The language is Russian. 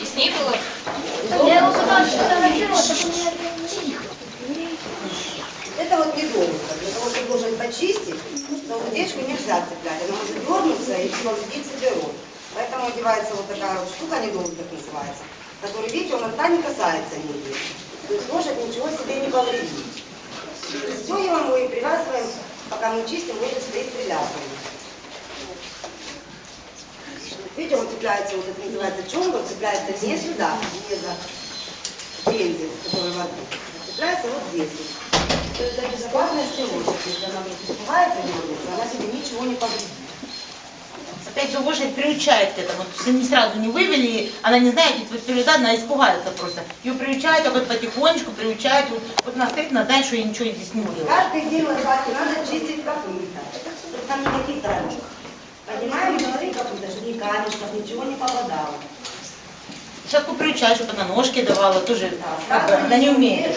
И с ней было Я его Это вот недолго. Для того, чтобы должен почистить, но удечку нельзя цеплять. Она может дернуться и сидится берут. Поэтому одевается вот такая вот штука, недолго так называется, который, видите, он рта не касается нигде. То есть лошадь ничего себе не повредит. Застегиваем его и привязываем, пока мы чистим, лошадь стоит привязанной. Видите, он цепляется, вот это называется чонга, цепляется не сюда, не за пензель, который в воду, а цепляется вот здесь. То есть для безопасности лошади, если она испугается, дернется, она себе ничего не повредит. Опять же, лошадь приучает к этому. То есть они сразу не вывели, она не знает, ведь вот она испугается просто. Ее приучают, так вот потихонечку приучают. Вот, вот она знает, что ей ничего здесь не будет. Каждый день лошадки надо чистить копыта, там никаких травок. Поднимаем и говорим копыта, чтобы ни камешков, ничего не попадало. Приучают, чтобы она ножки давала, тоже Да, она не умеет.